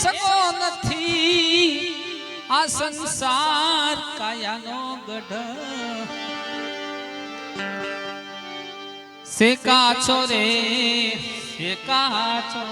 સકો નથી આ સંસાર કાયાનો ગઢ. શેકા છો રે, શેકા છો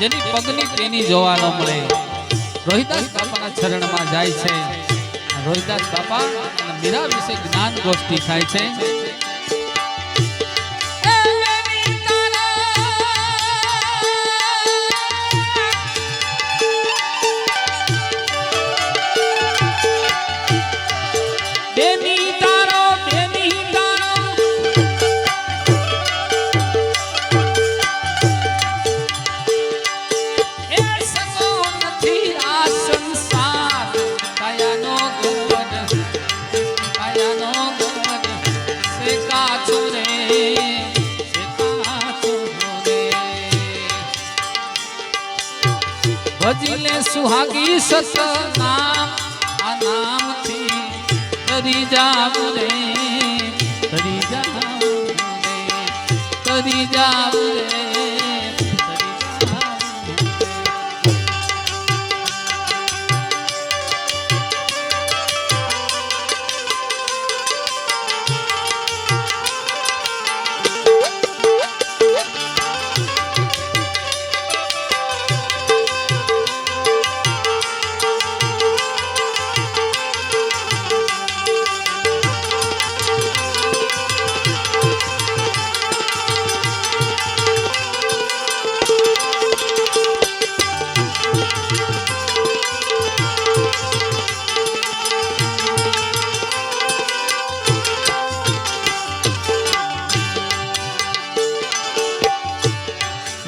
જેની પગની તેની જોવા ન મળે. રોહિદાસ બાપાના ચરણમાં જાય છે. રોહિદાસ બાપા અને મીરા વિશે જ્ઞાન ગોષ્ઠી થાય છે. ભજલે સુહાગી સત નામ આ નામથી તરી જાવ રે તરી જાવ રે તરી જાવ રે.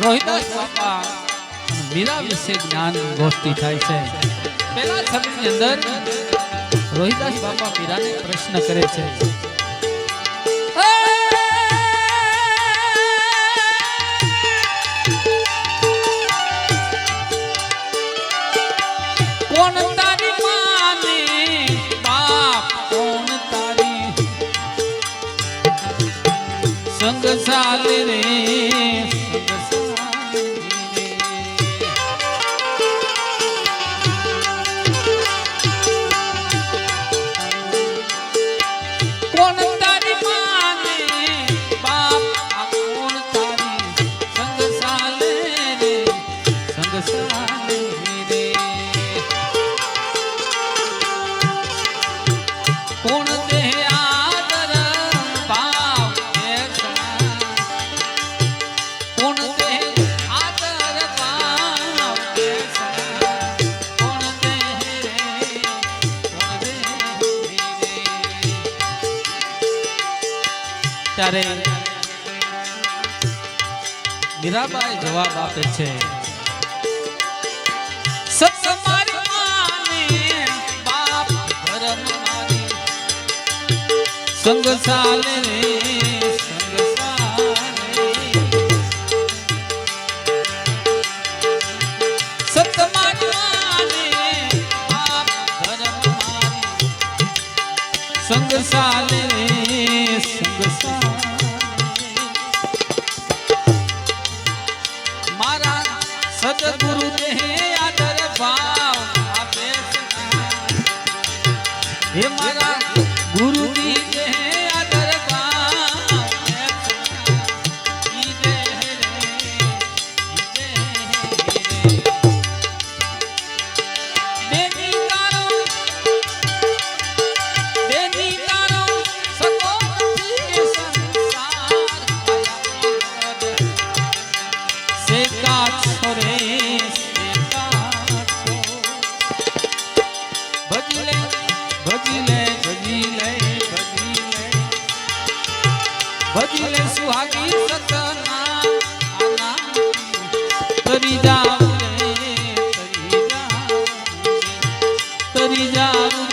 રોહિદાસ બાપા. વિશે જ્ઞાન ગોષ્ઠી થાય છે. છબીની અંદર રોહિદાસ બાપા મીરાને પ્રશ્ન કરે છે. ત્યારે મીરાબાઈ જવાબ આપે છે. સંગ ચાલે રે જાવ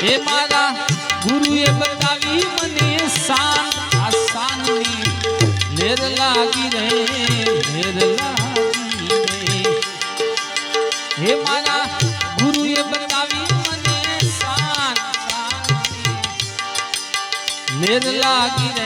હે મારા ગુરુએ બતાવી મને શાન આ શાનની નેર લાગી રે નેર લાગી રે હે મારા ગુરુએ બતાવી મને શાન શાનની નેર લાગી રે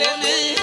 বলেন